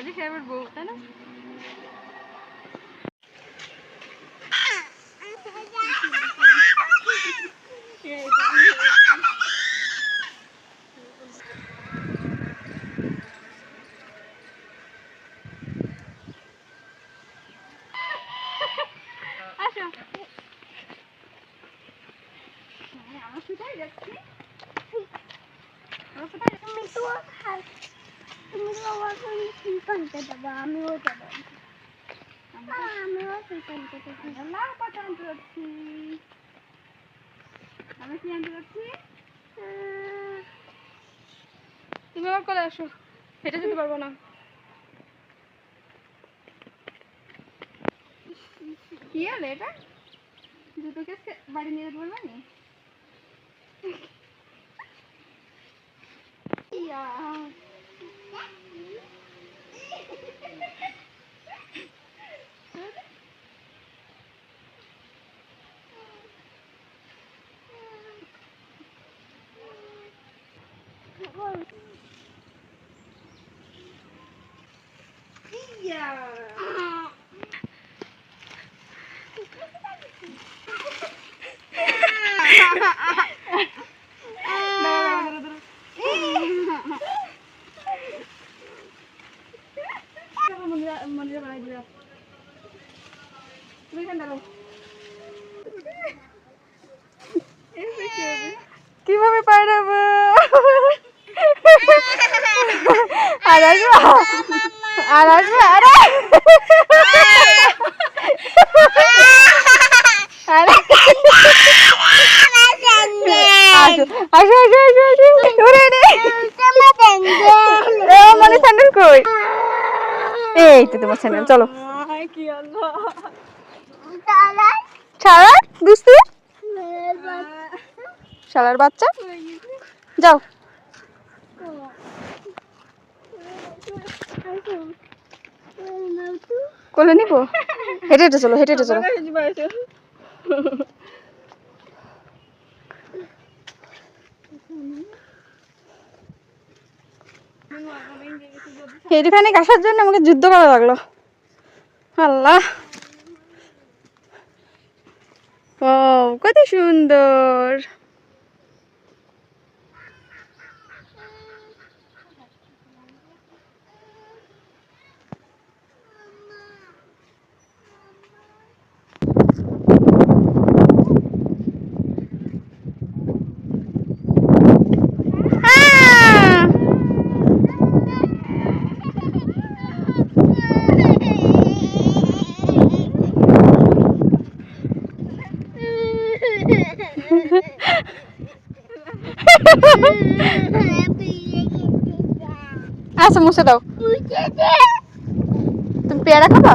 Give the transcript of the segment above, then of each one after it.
হাজি সাহেবের বউ তাই না আসো আমার কোথায় যাচ্ছি আমার কোথায় তুমি তো খাই তুমি তো আমাকে শিল্পনকে দেবো আমিও দেবো আমিও শিল্পনকে দেবো লাউ পাতা আনতে যাচ্ছি আমি কি আনতে যাচ্ছি? তুমি আমার কোলে আসো। হেঁটে যেতে পারব না। কি হলো এটা? জুতো কেসে বাড়ি নিয়ে পারবে না? ইয়া। Iya. Yeah. এই তো তোমার স্যান্ডেল চলো। ছাড়া দুস্তু শালার বাচ্চা? যাও। কোলে নিবো? হেঁটে হেঁটে চলো হেঁটে হেঁটে চলো। এখানে আসার জন্য আমাকে যুদ্ধ করা লাগল। আল্লাহ। ও কত সুন্দর। আচ্ছা মুছে দাও। তুমি পেয়ারা খাবা?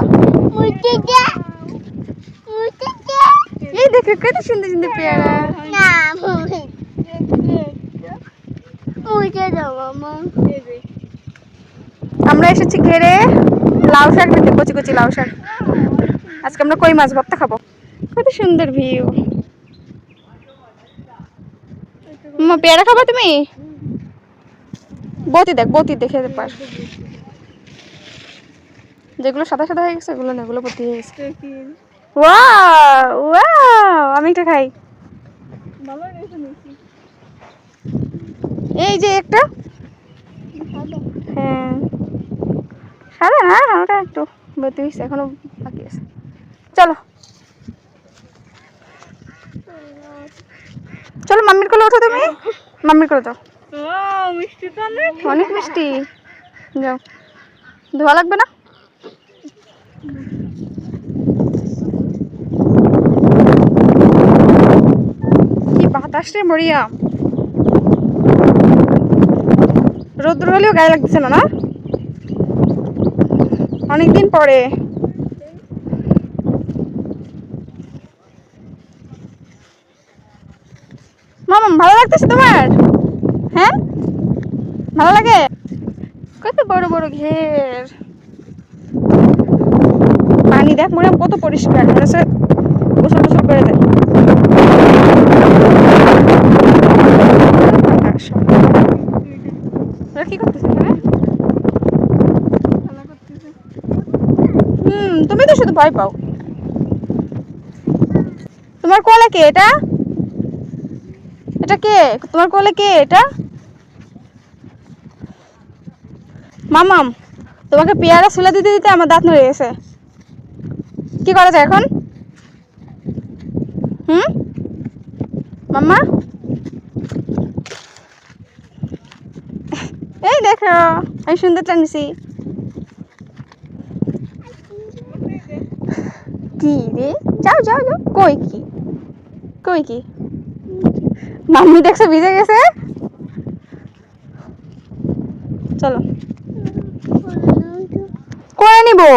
এই দেখো, কত সুন্দর সুন্দর পেয়ারা। আমরা এসেছি ঘেরে লাউ শাক নিতে কচি কচি লাউ শাক। আজকে আমরা কই মাছ, ভর্তা খাব? কত সুন্দর ভিউ। পেয়ারা খাবা তুমি? বতি দেখ বতি দেখে পার। যেগুলো সাদা সাদা হয়ে গেছে এগুলো না এগুলো বতি হয়ে গেছে। আমি একটা খাই। এই যে একটা? হ্যাঁ। সাদা না হালকা একটু বতি হয়েছে, এখনও বাকি আছে। চলো। চলো, মাম্মির কোলে ওঠো তুমি। মাম্মির কোলে যাও অনেক। মিষ্টি। যাও। ধোয়া লাগবে না? কি বাতাস মরিয়া। রোদ্র হলেও গায়ে লাগতেছে না না? অনেকদিন পরে। মামা ভালো লাগতেছে তোমার? হ্যাঁ? ভালো লাগে? কত বড় বড় ঘের। পানি দেখ মনে কত পরিষ্কার মনে হচ্ছে গোসল গোসল করে দেয়। কি করতেছে। হুম তুমি তো শুধু ভয় পাও। তোমার কোলে কে এটা? এটা কে? তোমার কোলে কে এটা? মামাম, তোমাকে পেয়ারা সুলা দিতে দিতে আমার দাঁত নড়ে গেছে। কি করা যায় এখন? হুম? মাম্মা? এই দেখো, আমি সুন্দর টানছি। কি রে? যাও যাও যাও। কই কি? কই কি? মাম্মি দেখছ ভিজে গেছে? চলো। নিব।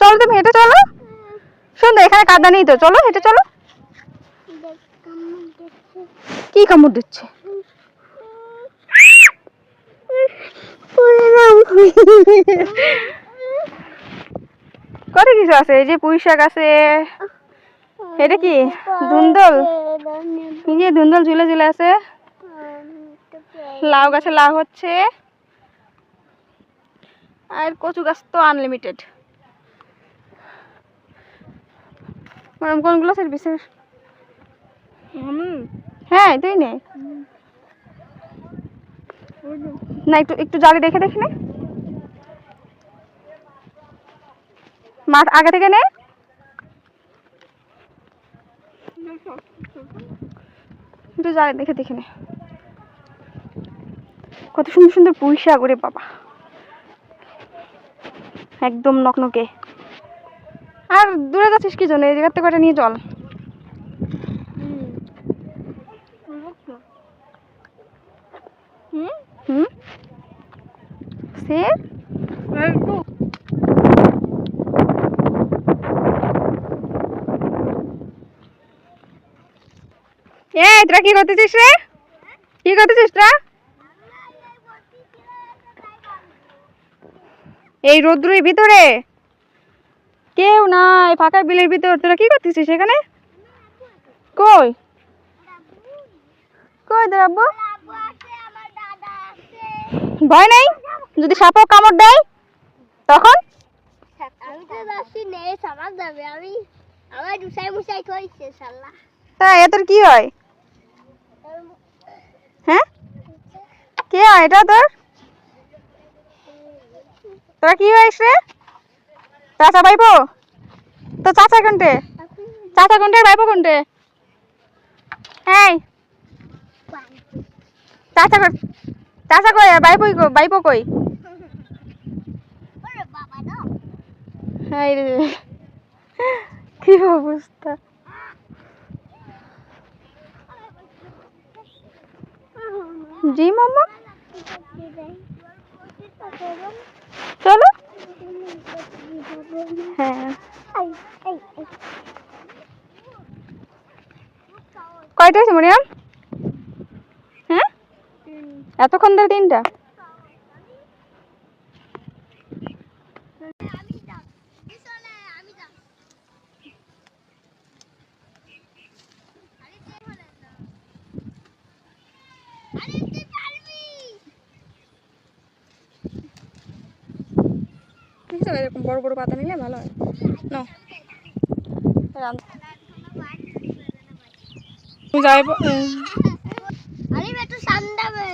চলো তুমি হেঁটে চলো। সুন্দর এখানে কাদা নেই তো। চলো, হেঁটে চলো। কি কামড় দিচ্ছে? কত কিছু আছে? এই যে পুঁই শাক আছে। এটা কি? ধুন্দল এই যে ধুন্দল ঝুলে ঝুলে আছে। লাউ গাছে লাউ হচ্ছে। আর কচু গাছ তো আনলিমিটেড ম্যাডাম কোনগুলো সার্ভিসের হ্যাঁ তুই নে। না, একটু একটু জালি দেখে, দেখি নে। মাঠ আগে থেকে নে। একটু জালি দেখে দেখে নে। কত সুন্দর সুন্দর পুঁই ওরে বাবা। একদম নকনকে আর দূরে যাচ্ছিস কি জন্য? এই জায়গাতে করে নিয়ে চল। কি করতেছিস রে? কি করতেছিস তোরা? এই রোদ্রের ভিতরে? কেউ নাই ফাঁকা বিলের ভিতর। তোরা কি করতেছিস সেখানে কই? কই তোর আব্বু? ভয় নাই? যদি সাপও কামড় দেয় তখন? আমি তো যাচ্ছি নেই সামাল যাবে আমি আমার দুসাই মুসাই কইছে শাল্লা তা এতর কি হয়? হ্যাঁ? কে হয়? এটা তোর? তোরা কি হয়েছে চাচা ভাইপো? তো চাচা কোনটে? চাচা কোনটে, ভাইপো কোনটে? এই। চাচা চাচা কই? আর ভাইপো কই? রে। কি অবস্থা? জি মাম্মা চলো। হ্যাঁ। কয়টা আছে মরিয়াম হ্যাঁ? এতক্ষণ ধরে তিনটা? আছে এরকম বড় বড় পাতা নিলে ভালো হয়। না যাই আরে একটু সান্দাবে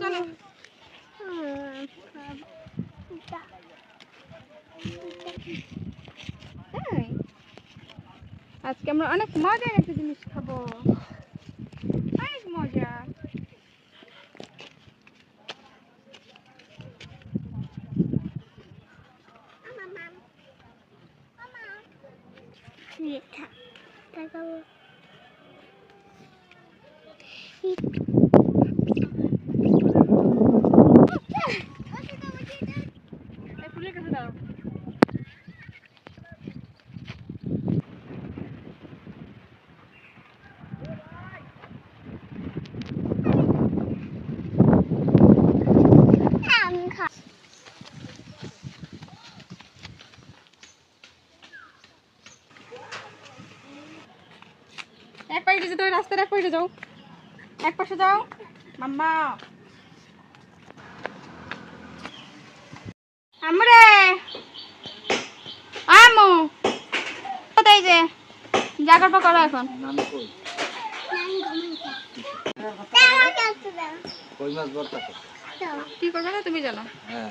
চলো হ্যাঁ আজকে আমরা অনেক মজার একটা জিনিস খাব অনেক মজা মিঠা তাকাবো এই ফুলের কাছে দাও আমি খা হাতের এক পাশে যাও। এক পাশে যাও। মাম্মা। আমরে। আমু। কোথায় যে? জাগর করো এখন। আমাকে কই মাছ ভর্তা কি করবে না তুমি জানো? হ্যাঁ।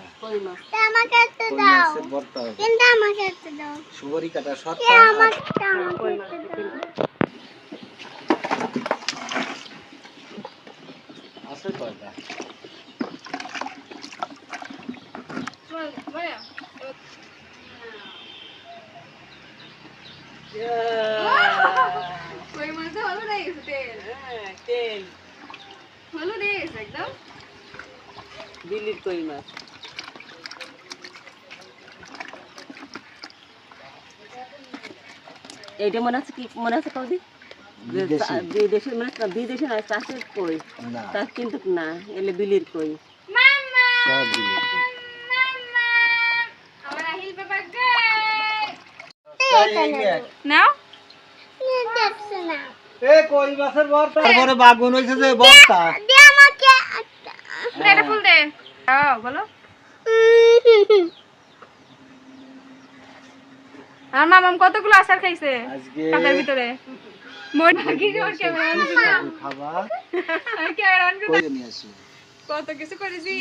তা আমাকে একটু দাও। কিন্তু আমাকে একটু দাও। সুবরি কাটা কে আমাকে আমাকে একটু দাও। ওই মাছটা হলুদ গেছে তেল হলুদ হয়ে গেছে একদম দিল্লির কই মাছ এইটা মনে আছে কি মনে আছে কৌদি বিদেশি? বিদেশি মানে বিদেশি নয় চাষের কই? না। তা কিন্তু না এলে বিলির কই? মাম্মা সব দিলে মাম্মা আমার আহিল হ্যাঁ। নাও। এ কই মাছের ভর্তা তারপরে বাগুন হইছে যে ভর্তা দে আমাকে একটা ফুল দে। দাও বলো। আর মামাম কতগুলো আচার খাইছে? আজকে ভিতরে? কত কিছু করেছি।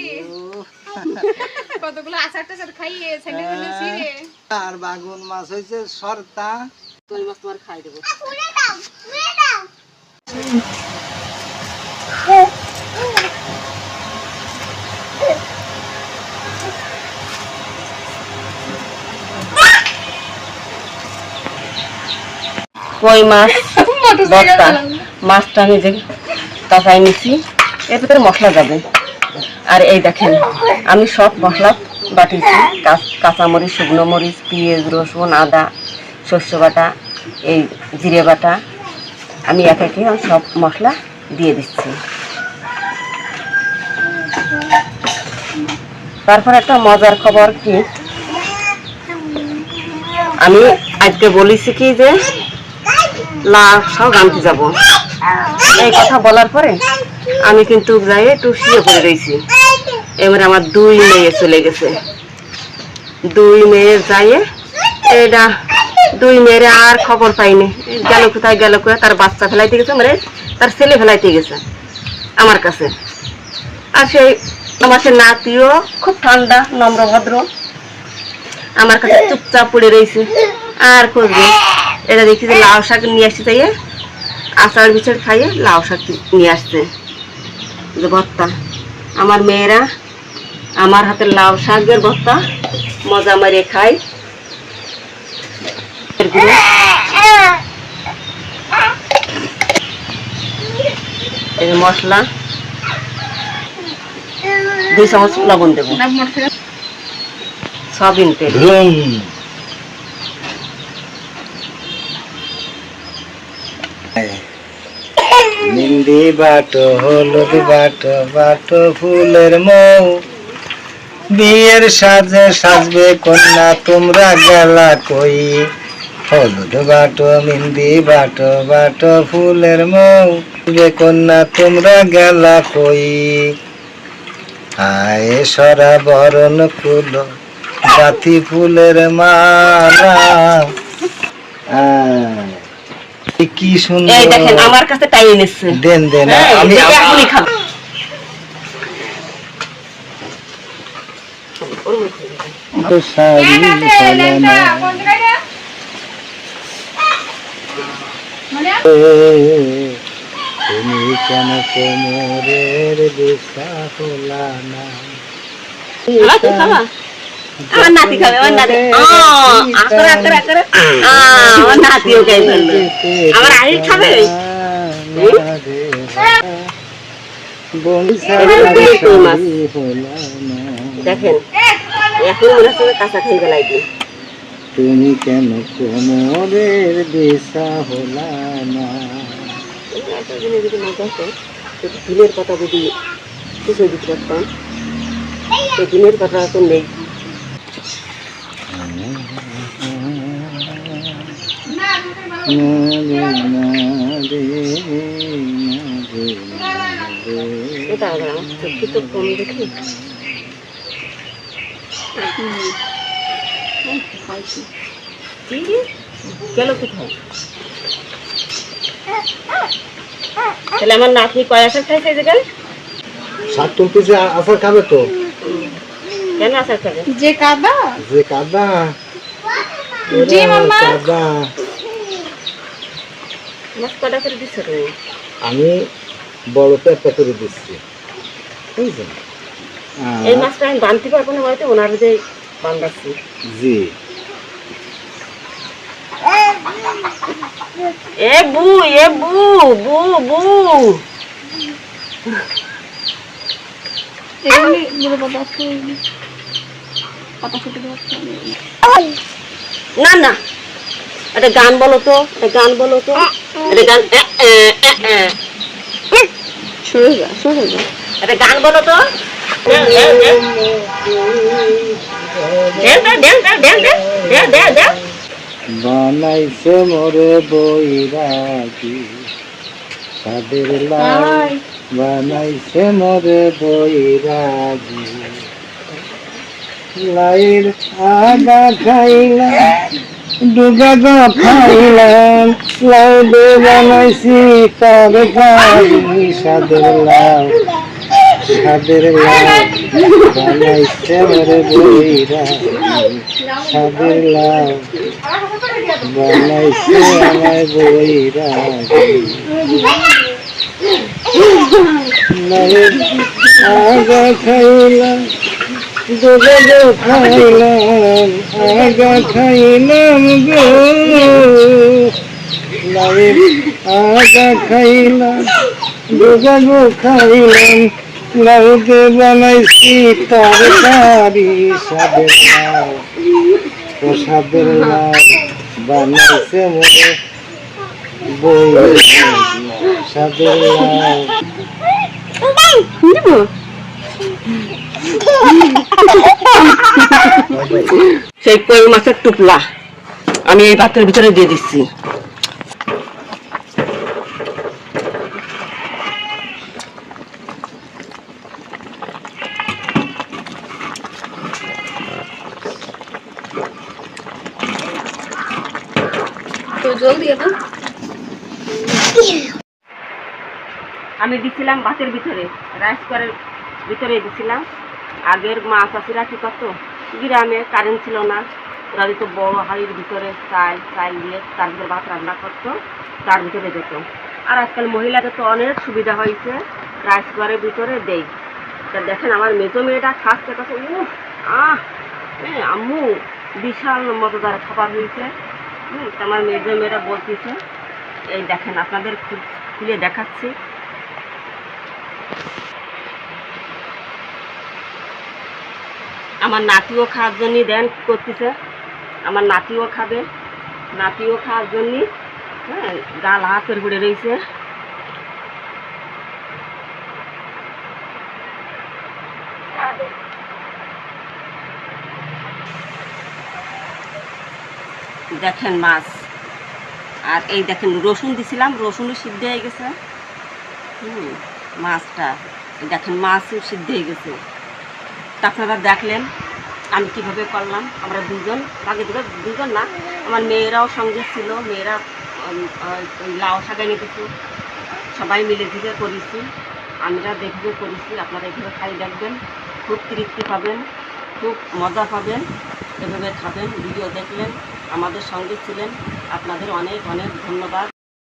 কতগুলো আচার টাচার খাইয়ে ফ্যান্ডেল আর বাগুন মাছ হইছে শর্তা কই মাছ তোমার খাই দেবো। কই মাছ? ভর্তা মাছটা যে তাকাই নিছি এর ভিতরে মশলা যাবে। আর এই দেখেন আমি সব মশলা বাটিছি কাঁচ- কাঁচামরিচ শুকনো মরিচ পেঁয়াজ রসুন আদা শস্য বাটা এই জিরে বাটা। আমি এক একে সব মশলা দিয়ে দিচ্ছি। তারপর একটা মজার খবর কি? আমি আজকে বলেছি কি যে লাউ শাক আনতে যাব। এই কথা বলার পরে আমি কিন্তু যাই একটু শুয়ে পড়ে রয়েছি এবার আমার দুই মেয়ে চলে গেছে। দুই মেয়ে যাইয়ে এটা দুই মেয়ের আর খবর পাইনি। গেল কোথায় গেল কোথায়, তার বাচ্চা ফেলাইতে গেছে মানে তার ছেলে ফেলাইতে গেছে আমার কাছে। আর সেই আমার সে নাতিও খুব ঠান্ডা নম্র ভদ্র আমার কাছে চুপচাপ পড়ে রয়েছে। আর করবে এটা দেখি যে লাউ শাক নিয়ে আসছে তাই আচার বিচার খাইয়ে লাউ শাক নিয়ে আসছে। যে ভর্তা। আমার মেয়েরা আমার হাতের লাউ শাকের ভর্তা মজা মারে খায়। এরগুলো মশলা। দুই চামচ লবণ দেবো। সয়াবিন তেল। নিন্দি বাটো, হলুদ বাটো বাটো ফুলের মৌ। বিয়ের সাজে সাজবে কন্যা, তোমরা গেলা কই? হলুদ বাটো, মিন্দি বাটো বাটো ফুলের মৌ। কন্যা, তোমরা গেলা কই? আয় সরা বরণ ফুল জাতি ফুলের মালা। কি সুন্দর। এই দেখেন আমার কাছে টাই এনেছে। দেন দেন হ্যাঁ, আমি এখনই খাব। তো শাড়ি হলো তুমি কেন কোমরের দিশা হলা না? খাবা? আমার নাতি খাবে আমার নাতি আ, আকরে আকরে আকরে। আমার নাতিও খাই ফেলল আমার খাবে? দেখেন এখন মনে হচ্ছে যে কাঁচা খাই গেলাই দিই তুমি কেন কোমরের দিশা হলা না? যদি মজা হতো দিনের কথা যদি কিছু দিতে পারতাম সেই দিনের কথা তো নেই। তো গেল কোথায় তাহলে আমার নাতনি কয় আসার খাইছে যে কেন সাত তুলতেছে, আসার খাবে তো। যে কাদা। যে কাদা। জি এরা মাম্মা। কাদা। মাছ কটা করে আমি বড়টা একটা করে দিচ্ছি। এই মাছটা আমি বানতে পারব না হয়তো ওনার যে বান্ধাচ্ছি। জি। এ বু এ বু বু বু। না। না এটা গান বলো তো এটা গান বলো তো। এটা গান শুরু যা শুরু যা। এটা গান বলো তো। বানাইছে মোরে বৈরাগী। সাদের লাই বানাইছে মোরে বৈরাগী। লাইর আগা খাইলাম ডুগা গা খাইলাম লাউডে বানাইছি তার গাড়ি সাদের লাল সাদের লাল বানাইছে মোরে বৈরাগী সাদের লাল বানাইছে আমায় বৈরাগী লাইর আগা খাইলাম দুধে গো খাইলাম আগা খাইলাম গো আগা খাইলাম দুধে গো খাইলাম লাউতে বানাইছি তরকারি সাদের লাউ প্রসাদের লাউ বানাইছে মোরে বই সাদের লাউ সেই কই মাছের টুকলা। আমি এই ভাতের ভিতরে দিয়ে দিচ্ছি। তো আমি দিছিলাম ভাতের ভিতরে রাইস করার ভিতরে দিছিলাম। আগের মা চাষিরা কি করতো গ্রামে কারেন্ট ছিল না। ওরা দিত বড় হাড়ির ভিতরে চাল চাল দিয়ে তার ভিতরে ভাত রান্না করতো তার ভিতরে যেত। আর আজকাল মহিলাদের তো অনেক সুবিধা হয়েছে রাইস কুকারের ভিতরে দেই। তা দেখেন আমার মেজো মেয়েটা খাচ্ছে কাছে উফ আহ আম্মু বিশাল মজাদার খাবার হয়েছে। হুম, আমার মেজো মেয়েরা বলতেছে এই দেখেন আপনাদের খুলে দেখাচ্ছি। আমার নাতিও খাওয়ার জন্য দেন করতেছে? আমার নাতিও খাবে। নাতিও খাওয়ার জন্য হ্যাঁ গাল হাতের ঘুরে রয়েছে। দেখেন মাছ। আর এই দেখেন, রসুন দিছিলাম, রসুনও সিদ্ধ হয়ে গেছে। হুম, মাছটা। দেখেন মাছও সিদ্ধ হয়ে গেছে। আপনারা দেখলেন আমি কীভাবে করলাম। আমরা দুজন আগে দুটো দুজন না, আমার মেয়েরাও সঙ্গে ছিল, মেয়েরা লাউ শাকে নিতেছে সবাই মিলে ঝিকে করেছি, আমরা দেখবে করেছি, আপনারা এভাবে খাই দেখবেন, খুব তৃপ্তি পাবেন, খুব মজা পাবেন, এভাবে খাবেন, ভিডিও দেখলেন, আমাদের সঙ্গে ছিলেন, আপনাদের অনেক অনেক ধন্যবাদ।